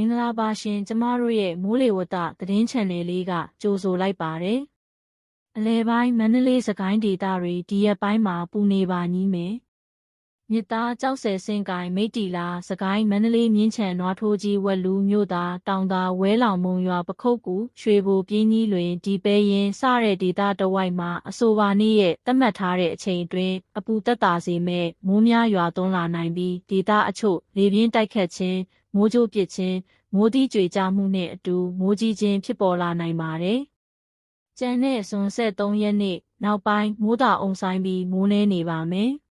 င်္ဂလာပါရှင်ကျမတို့ရဲ့မိုးလေဝသသတင်းချန်နယ်လေးကကြိုဆိုလိုက်ပါတယ်။အလဲပိုင်းမန္တလေးစကိုင်းဒေသတွေဒီရက်ပိုင်းမှာပူနေပါညီမယ်။မြစ်သားကြောက်ဆယ်စင်ကိုင်မိတ်တီလာစကိုင်းမန္တလေးမြင်းချံနွားထိုးကြီးဝက်လူမြို့သားတောင်သာဝဲလောင်မုံရွာပခုတ်ကူရွှေဘိုပြင်းကြီးလွင်ဒီပဲရင်စတဲ့ဒေသတဝိုက်မှာအဆိုပါနေ့ရဲ့သတ်မှတ်ထားတဲ့အချိန်အတွင်းအပူတက်တာစေမဲ့မိုးများရွာသွန်းလာနိုင်ပြီးဒေသအချို့လေပြင်းတိုက်ခတ်ခြင်း မိုးကြိုးပစ်ခြင်းမိုးသီးကြွေကြမှုနဲ့အတူမိုးကြီးခြင်းဖြစ်ပေါ်လာနိုင်ပါတယ်။ကျန်တဲ့ဇွန်73ရက်နေ့နောက်ပိုင်းမိုးတာအုံဆိုင်ပြီးမိုးနှဲနေပါမယ်။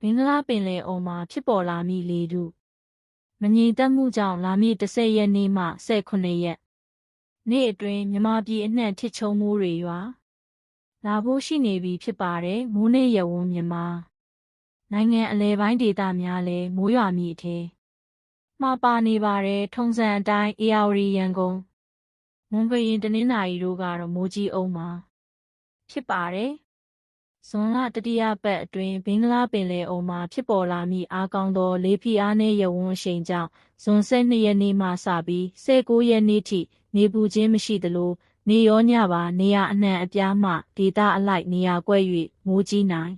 ဘင်္ဂလားပင်လယ်အော်မှာဖြစ်ပေါ်လာမည့်လေထုမငြိမ်သက်မှုကြောင့်လာမည့်10ရက်နေ့မှ18ရက်နေ့အတွင်းမြမပြည်အနှံ့ထစ်ချုံမိုးတွေရွာလာဖို့ရှိနေပြီဖြစ်ပါတယ်မိုးနေ့ရဝန်းမြမနိုင်ငံအလဲပိုင်းဒေသများလည်းမိုးရွာမည့်အထဲ မှာပါနေပါတယ်ထုံစံအတိုင်းအေယာဝတီရန်ကုန်မွန်ကရင်တနင်္သာရီတို့ကတော့မိုးကြီးအောင်မှာဖြစ်ပါတယ်ဇွန်လတတိယပတ်အတွင်းဘင်္ဂလားပင်လယ်အော်မှာဖြစ်ပေါ်လာမည့်အားကောင်းသောလေဖိအားနည်းရပ်ဝန်းအရှိန်ကြောင့်ဇွန်12ရက်နေ့မှစပြီး19ရက်နေ့ထိနေပူခြင်းမရှိသလိုနေရောညပါနေရအနှံ့အပြားမှဒေသအလိုက်နေရာကွက်၍မိုးကြီးနိုင်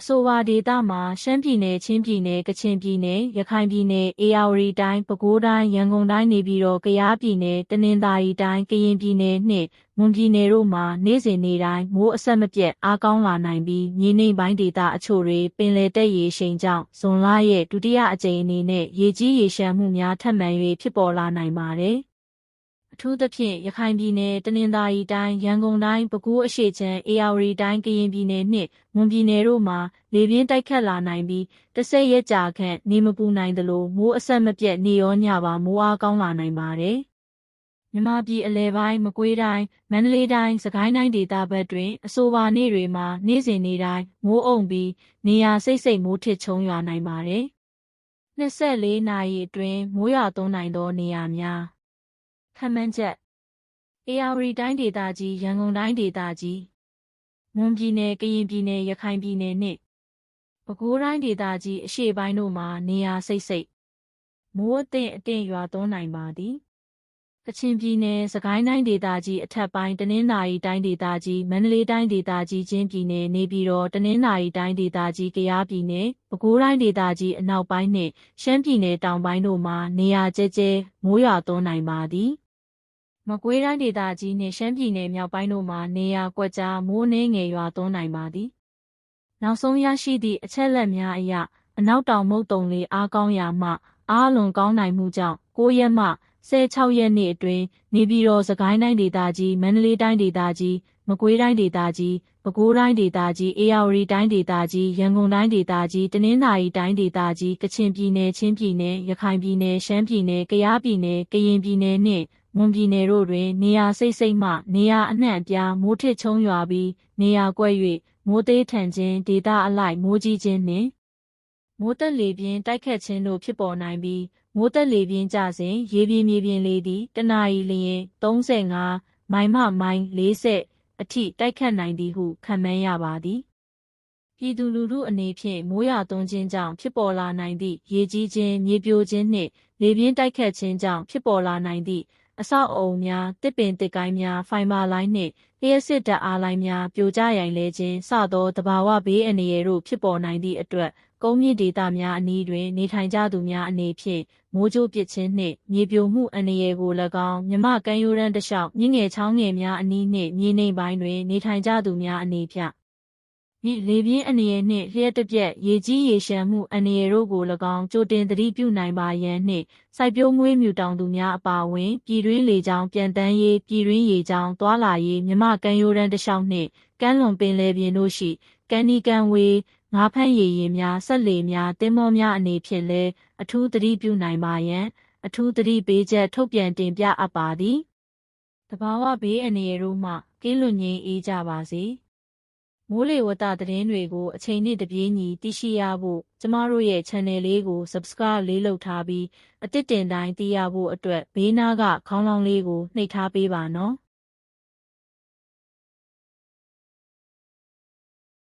အဆိုပါဒေသမှာရှမ်းပြည်နယ်ချင်းပြည်နယ်ကချင်ပြည်နယ်ရခိုင်ပြည်နယ်အေရဝတီတိုင်းပဲခူးတိုင်းရန်ကုန်တိုင်းနေပြည်တော်ကယားပြည်နယ်တနင်္သာရီတိုင်းကရင်ပြည်နယ်နှင့်မွန်ပြည်နယ်တို့မှာနေ့စဉ်နေ့တိုင်းမိုးအဆက်မပြတ်အားကောင်းလာနိုင်ပြီးမြေနိမ့်ပိုင်းဒေသအချို့တွေပင်လယ်တက်ရေရှိန်ကြောင့်ဇွန်လရဲ့ဒုတိယအကြိမ်အနေနဲ့ရေကြီးရေရှမ်းမှုများထပ်မံ၍ဖြစ်ပေါ်လာနိုင်ပါတယ်။ အထူးသဖြင့်ရခိုင်ပြည်နယ်တနင်္သာရီတိုင်းရန်ကုန်တိုင်းပဲခူးအရှေ့ချမ်းအေရဝတီတိုင်းကရင်ပြည်နယ်နှင့်မွန်ပြည်နယ်တို့မှာလေပြင်းတိုက်ခတ်လာနိုင်ပြီးတစ်ဆက်ရက်ကြာခန့်နေမပူနိုင်သလိုမိုးအဆက်မပြတ်နေရောညပါမိုးအားကောင်းလာနိုင်ပါတယ်။မြမပြည်အလဲပိုင်းမကွေးတိုင်းမန္တလေးတိုင်းစကိုင်းတိုင်းဒေသဘက်တွင်အဆိုပါနေ့တွေမှာနေ့စဉ်နေ့တိုင်းမိုးအုံပြီးနေရာစိတ်စိတ်မိုးထစ်ချုံရွာနိုင်ပါတယ်။24နာရီအတွင်းမိုးရွာသွန်းနိုင်သောနေရာများ ခန့်မှန်းချက်အေယာဝတီတိုင်းဒေသကြီးရန်ကုန်တိုင်းဒေသကြီးမွန်ပြည်နယ်ကရင်ပြည်နယ်ရခိုင်ပြည်နယ်နှင့်ပဲခူးတိုင်းဒေသကြီးအရှေ့ပိုင်းတို့မှာနေရာစိတ်စိတ်မိုးအသင့်အတင့်ရွာသွန်းနိုင်ပါသည်ကချင်ပြည်နယ်စကိုင်းတိုင်းဒေသကြီးအထက်ပိုင်းတနင်္သာရီတိုင်းဒေသကြီးမန္တလေးတိုင်းဒေသကြီးချင်းပြည်နယ်နေပြည်တော်တနင်္သာရီတိုင်းဒေသကြီးကယားပြည်နယ်ပဲခူးတိုင်းဒေသကြီးအနောက်ပိုင်းနှင့်ရှမ်းပြည်နယ်တောင်ပိုင်းတို့မှာနေရာကျဲကျဲမိုးရွာသွန်းနိုင်ပါသည် မကွေးတိုင်းဒေသကြီးနှင့်ရှမ်းပြည်နယ်မြောက်ပိုင်းတို့မှာနေရာကွက်ကြားမိုးနှင်းငယ်ရွာသွန်းနိုင်ပါသည်။နောက်ဆုံးရရှိသည့်အချက်လက်များအရအနောက်တောင်မုတ်တုံလေးအားကောင်းရာမှအားလွန်ကောင်းနိုင်မှုကြောင့်9ရက်မှ16ရက်နေ့အတွင်းနေပြည်တော်စကိုင်းတိုင်းဒေသကြီးမန္တလေးတိုင်းဒေသကြီးမကွေးတိုင်းဒေသကြီးပဲခူးတိုင်းဒေသကြီးအေရဝတီတိုင်းဒေသကြီးရန်ကုန်တိုင်းဒေသကြီးတနင်္သာရီတိုင်းဒေသကြီးကချင်ပြည်နယ်ချင်းပြည်နယ်ရခိုင်ပြည်နယ်ရှမ်းပြည်နယ်ကယားပြည်နယ်ကရင်ပြည်နယ်နှင့် မွန်ပြည်နယ်တို့တွင် နေရာစိတ်စိတ်မှ နေရာအနှံ့အပြား မိုးထစ်ချုံရွာပြီး နေရာကွက်၍မိုးသေးထန်ခြင်း ဒေသအလိုက် မိုးကြီးခြင်းနှင့် မိုးတက်လေပြင်းတိုက်ခတ်ခြင်းတို့ ဖြစ်ပေါ်နိုင်ပြီး မိုးတက်လေပြင်းကြစဉ် ရေပြင်းမြေပြင်းလေသည်တနအီလျင် 35 မိုင်မှ မိုင် 40 အထိ တိုက်ခတ်နိုင်သည်ဟု ခန့်မှန်းရပါသည်ပြည်သူလူထုအနေဖြင့် မိုးရွာသွန်းခြင်းကြောင့် ဖြစ်ပေါ်လာနိုင်သည့် ရေကြီးခြင်း မြေပြိုခြင်းနှင့် လေပြင်းတိုက်ခတ်ခြင်းကြောင့် ဖြစ်ပေါ်လာနိုင်သည့် အဆောက်အအုံများတစ်ပင်တစ်ကိုင်းများဖိုင်ဘာလိုင်းနှင့်လျှက်စစ်ဓာတ်အားလိုင်းများပြိုကျရိုင်လဲခြင်းစသောတဘာဝဘေးအန္တရာယ်တို့ဖြစ်ပေါ်နိုင်သည့်အတွက်ကုန်းမြင့်ဒေသများအနီးတွင် နေထိုင်ကြသူများအနေဖြင့်မိုးကြိုးပစ်ခြင်းနှင့်မြေပြိုမှုအန္တရာယ်ကို၎င်းမြမကမ်းရိုးတန်းတစ်လျှောက်မြင့်ငယ်ချောင်းငယ်များအနီးနှင့်မြေနိမ့်ပိုင်းတွင် နေထိုင်ကြသူများအနေဖြင့်မြစ် လေပြင်းအနေရနှင့်လျှက်တပြက်ရေကြီးရေရှမ်းမှုအနေရတို့ကို၎င်းကြိုတင်သတိပြုနိုင်ပါရန်နှင့်စိုက်ပျိုးမွေးမြူတောင်သူများအပါအဝင် ပြည်တွင်းလေကြောင်းပြန်တန်းရေးပြည်တွင်းရေကြောင်းသွာလာရေးမြမကမ်းရိုးတန်းတစ်လျှောက်နှင့်ကမ်းလွန်ပင်လယ်ပြင်တို့ရှိကမ်းနီကမ်းဝေးငါးဖမ်းရည်ရင်များဆက်လေများတင်းမောများအနေဖြင့်လည်းအထူးသတိပြုနိုင်ပါရန် အထူးသတိပေးချက်ထုတ်ပြန်တင်ပြအပ်ပါသည်တဘာဝဘေးအနေရတို့မှကင်းလွတ်ငြိမ်းအေးကြပါစေ မိုးလေဝသသတင်းတွေကိုအချိန်နဲ့တပြေးညီသိရှိရဖို့ကျမတို့ရဲ့ channel လေးကို subscribe လေးလုပ်ထားပြီးအတစ်တင်တိုင်းသိရဖို့အတွက်ဘေးနားကခေါင်းလောင်းလေးကိုနှိပ်ထားပေးပါနော်။